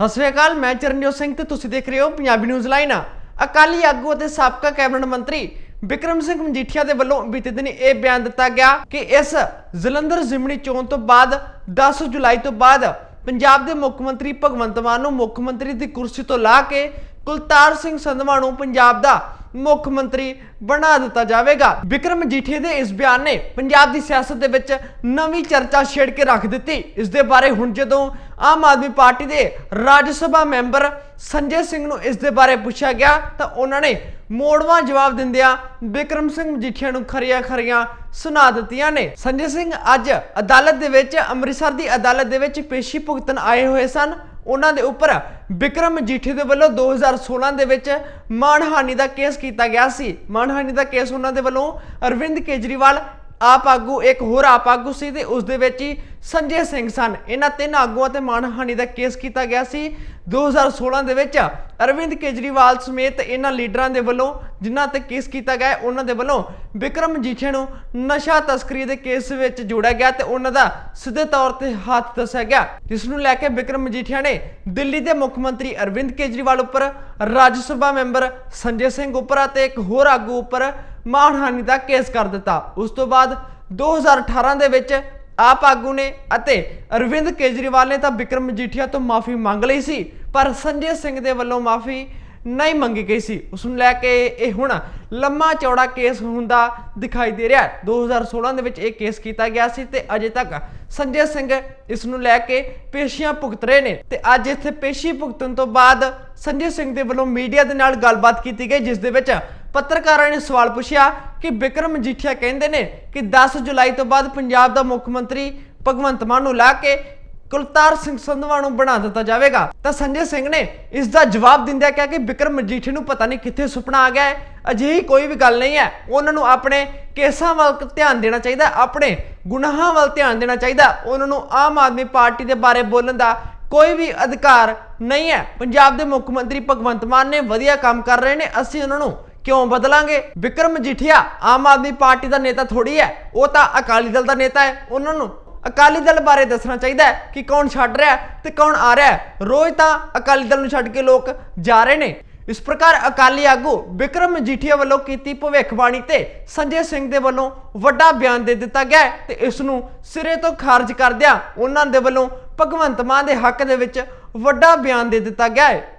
ਸਤਿ ਸ਼੍ਰੀ ਅਕਾਲ, ਮੈਂ ਚਰਨਜੋਤ ਸਿੰਘ ਤੇ ਤੁਸੀਂ ਦੇਖ ਰਹੇ ਹੋ ਪੰਜਾਬੀ ਨਿਊਜ਼ ਲਾਈਨ ਅਕਾਲੀ ਆਗੂ ਅਤੇ ਸਾਬਕਾ ਕੈਬਨਿਟ ਮੰਤਰੀ ਬਿਕਰਮ ਸਿੰਘ ਮਜੀਠੀਆ ਦੇ ਵੱਲੋਂ ਬੀਤੇ ਦਿਨ ਇਹ ਬਿਆਨ ਦਿੱਤਾ ਗਿਆ ਕਿ ਇਸ ਜਲੰਧਰ ਜ਼ਿਮਨੀ ਚੋਣ ਤੋਂ ਬਾਅਦ 10 ਜੁਲਾਈ ਤੋਂ ਬਾਅਦ ਪੰਜਾਬ ਦੇ ਮੁੱਖ ਮੰਤਰੀ ਭਗਵੰਤ ਮਾਨ ਨੂੰ ਮੁੱਖ ਮੰਤਰੀ ਦੀ ਕੁਰਸੀ ਤੋਂ ਲਾ ਕੇ ਕੁਲਤਾਰ ਸਿੰਘ ਸੰਧਵਾ ਨੂੰ ਪੰਜਾਬ ਦਾ ਮੁੱਖ ਮੰਤਰੀ ਬਣਾ ਦਿੱਤਾ ਜਾਵੇਗਾ। ਵਿਕਰਮ ਮਜੀਠੀਆ ਦੇ ਇਸ ਬਿਆਨ ਨੇ ਪੰਜਾਬ ਦੀ ਸਿਆਸਤ ਦੇ ਵਿੱਚ ਨਵੀਂ ਚਰਚਾ ਛੇੜ ਕੇ ਰੱਖ ਦਿੱਤੀ। ਇਸ ਦੇ ਬਾਰੇ ਹੁਣ ਜਦੋਂ ਆਮ ਆਦਮੀ ਪਾਰਟੀ ਦੇ ਰਾਜ ਸਭਾ ਮੈਂਬਰ ਸੰਜੇ ਸਿੰਘ ਨੂੰ ਇਸ ਦੇ ਬਾਰੇ ਪੁੱਛਿਆ ਗਿਆ, ਤਾਂ ਉਹਨਾਂ ਨੇ ਮੋੜਵਾਂ ਜਵਾਬ ਦਿੰਦਿਆਂ ਵਿਕਰਮ ਸਿੰਘ ਮਜੀਠੀਆ ਨੂੰ ਖਰੀਆਂ ਖਰੀਆਂ ਸੁਣਾ ਦਿੱਤੀਆਂ ਨੇ। ਸੰਜੇ ਸਿੰਘ ਅੱਜ ਅਦਾਲਤ ਦੇ ਵਿੱਚ, ਅੰਮ੍ਰਿਤਸਰ ਦੀ ਅਦਾਲਤ ਦੇ ਵਿੱਚ ਪੇਸ਼ੀ ਭੁਗਤਣ ਆਏ ਹੋਏ ਸਨ। ਉਹਨਾਂ ਦੇ ਉੱਪਰ ਵਿਕਰਮ ਮਜੀਠੀ ਦੇ ਵੱਲੋਂ 2016 ਦੇ ਵਿੱਚ ਮਾਨਹਾਨੀ ਦਾ ਕੇਸ ਕੀਤਾ ਗਿਆ ਸੀ। ਮਾਨਹਾਨੀ ਦਾ ਕੇਸ ਉਹਨਾਂ ਦੇ ਵੱਲੋਂ ਅਰਵਿੰਦ ਕੇਜਰੀਵਾਲ ਆਪ ਆਗੂ, ਇੱਕ ਹੋਰ ਆਪ ਆਗੂ ਸੀ ਤੇ ਉਸ ਦੇ ਵਿੱਚ ਹੀ ਸੰਜੇ ਸਿੰਘ ਸਨ। ਇਹਨਾਂ ਤਿੰਨ ਆਗੂਆਂ ਤੇ ਮਾਨਹਾਨੀ ਦਾ ਕੇਸ ਕੀਤਾ ਗਿਆ ਸੀ। 2016 ਦੇ ਵਿੱਚ ਅਰਵਿੰਦ ਕੇਜਰੀਵਾਲ ਸਮੇਤ ਇਹਨਾਂ ਲੀਡਰਾਂ ਦੇ ਵੱਲੋਂ, ਜਿਨ੍ਹਾਂ ਤੇ ਕੇਸ ਕੀਤਾ ਗਿਆ ਉਹਨਾਂ ਦੇ ਵੱਲੋਂ ਵਿਕਰਮ ਮਜੀਠੀਆ ਨੂੰ ਨਸ਼ਾ ਤਸਕਰੀ ਦੇ ਕੇਸ ਵਿੱਚ ਜੋੜਿਆ ਗਿਆ ਤੇ ਉਹਨਾਂ ਦਾ ਸਿੱਧੇ ਤੌਰ ਤੇ ਹੱਥ ਦੱਸਿਆ ਗਿਆ। ਜਿਸ ਨੂੰ ਲੈ ਕੇ ਵਿਕਰਮ ਮਜੀਠੀਆ ਨੇ ਦਿੱਲੀ ਦੇ ਮੁੱਖ ਮੰਤਰੀ ਅਰਵਿੰਦ ਕੇਜਰੀਵਾਲ ਉੱਪਰ, ਰਾਜ ਸਭਾ ਮੈਂਬਰ ਸੰਜੇ ਸਿੰਘ ਉੱਪਰ ਅਤੇ ਇੱਕ ਹੋਰ ਆਗੂ ਉੱਪਰ ਮਾਣਹਾਨੀ ਦਾ ਕੇਸ ਕਰ ਦਿੱਤਾ। ਉਸ ਤੋਂ ਬਾਅਦ 2018 ਦੇ ਵਿੱਚ ਆਪ ਆਗੂ ਨੇ ਅਤੇ ਅਰਵਿੰਦ ਕੇਜਰੀਵਾਲ ਨੇ ਤਾਂ ਵਿਕਰਮ ਮਜੀਠੀਆ ਤੋਂ ਮਾਫੀ ਮੰਗ ਲਈ ਸੀ, ਪਰ ਸੰਜੇ ਸਿੰਘ ਦੇ ਵੱਲੋਂ ਮਾਫੀ ਨਹੀਂ ਮੰਗੀ ਗਈ ਸੀ। ਉਸ ਨੂੰ ਲੈ ਕੇ ਇਹ ਹੁਣ ਲੰਮਾ ਚੌੜਾ ਕੇਸ ਹੁੰਦਾ ਦਿਖਾਈ ਦੇ ਰਿਹਾ ਹੈ। 2016 ਦੇ ਵਿੱਚ ਇਹ ਕੇਸ ਕੀਤਾ ਗਿਆ ਸੀ ਤੇ ਅਜੇ ਤੱਕ ਸੰਜੇ ਸਿੰਘ ਇਸ ਨੂੰ ਲੈ ਕੇ ਪੇਸ਼ੀਆਂ ਭੁਗਤ ਰਹੇ ਨੇ ਤੇ ਅੱਜ ਇੱਥੇ ਪੇਸ਼ੀ ਭੁਗਤਣ ਤੋਂ ਬਾਅਦ ਸੰਜੇ ਸਿੰਘ ਦੇ ਵੱਲੋਂ ਮੀਡੀਆ ਦੇ ਨਾਲ ਗੱਲਬਾਤ ਕੀਤੀ ਗਈ, ਜਿਸ ਦੇ ਵਿੱਚ ਪੱਤਰਕਾਰਾਂ ਨੇ ਸਵਾਲ ਪੁੱਛਿਆ ਕਿ ਬਿਕਰਮ ਮਜੀਠੀਆ ਕਹਿੰਦੇ ਨੇ ਕਿ 10 ਜੁਲਾਈ ਤੋਂ ਬਾਅਦ ਪੰਜਾਬ ਦਾ ਮੁੱਖ ਮੰਤਰੀ ਭਗਵੰਤ ਮਾਨ ਨੂੰ ਲਾ ਕੇ ਕੁਲਤਾਰ ਸਿੰਘ ਸੰਧਵਾ ਨੂੰ ਬਣਾ ਦਿੱਤਾ ਜਾਵੇਗਾ। ਤਾਂ ਸੰਜੇ ਸਿੰਘ ਨੇ ਇਸ ਦਾ ਜਵਾਬ ਦਿੰਦਿਆਂ ਕਿਹਾ ਕਿ ਬਿਕਰਮ ਮਜੀਠੀ ਨੂੰ ਪਤਾ ਨਹੀਂ ਕਿੱਥੇ ਸੁਪਨਾ ਆ ਗਿਆ ਹੈ। ਅਜਿਹੀ ਕੋਈ ਵੀ ਗੱਲ ਨਹੀਂ ਹੈ। ਉਹਨਾਂ ਨੂੰ ਆਪਣੇ ਕੇਸਾਂ ਵੱਲ ਧਿਆਨ ਦੇਣਾ ਚਾਹੀਦਾ, ਆਪਣੇ ਗੁਨਾਹਾਂ ਵੱਲ ਧਿਆਨ ਦੇਣਾ ਚਾਹੀਦਾ। ਉਹਨਾਂ ਨੂੰ ਆਮ ਆਦਮੀ ਪਾਰਟੀ ਦੇ ਬਾਰੇ ਬੋਲਣ ਦਾ ਕੋਈ ਵੀ ਅਧਿਕਾਰ ਨਹੀਂ ਹੈ। ਪੰਜਾਬ ਦੇ ਮੁੱਖ ਮੰਤਰੀ ਭਗਵੰਤ ਮਾਨ ਨੇ ਵਧੀਆ ਕੰਮ ਕਰ ਰਹੇ ਨੇ। ਅਸੀਂ ਉਹਨਾਂ ਨੂੰ ਕਿਉਂ ਬਦਲਾਂਗੇ? ਵਿਕਰਮ ਮਜੀਠੀਆ ਆਮ ਆਦਮੀ ਪਾਰਟੀ ਦਾ ਨੇਤਾ ਥੋੜੀ ਹੈ। ਉਹ ਤਾਂ ਅਕਾਲੀ ਦਲ ਦਾ ਨੇਤਾ ਹੈ ਉਹਨਾਂ ਨੂੰ। ਅਕਾਲੀ ਦਲ ਬਾਰੇ ਦੱਸਣਾ ਚਾਹੀਦਾ ਹੈ ਕਿ ਕੌਣ ਛੱਡ ਰਿਹਾ ਹੈ ਤੇ ਕੌਣ ਆ ਰਿਹਾ ਹੈ। ਰੋਜ਼ ਤਾਂ ਅਕਾਲੀ ਦਲ ਨੂੰ ਛੱਡ ਕੇ ਲੋਕ ਜਾ ਰਹੇ ਨੇ। ਇਸ ਪ੍ਰਕਾਰ ਅਕਾਲੀ ਆਗੂ ਵਿਕਰਮ ਮਜੀਠੀਆ ਵੱਲੋਂ ਕੀਤੀ ਭਵਿੱਖਬਾਣੀ ਤੇ ਸੰਜੇ ਸਿੰਘ ਦੇ ਵੱਲੋਂ ਵੱਡਾ ਬਿਆਨ ਦੇ ਦਿੱਤਾ ਗਿਆ ਹੈ ਤੇ ਇਸ ਨੂੰ ਸਿਰੇ ਤੋਂ ਖਾਰਜ ਕਰਦਿਆਂ ਉਹਨਾਂ ਦੇ ਵੱਲੋਂ ਭਗਵੰਤ ਮਾਨ ਦੇ ਹੱਕ ਦੇ ਵਿੱਚ ਵੱਡਾ ਬਿਆਨ ਦੇ ਦਿੱਤਾ ਗਿਆ ਹੈ।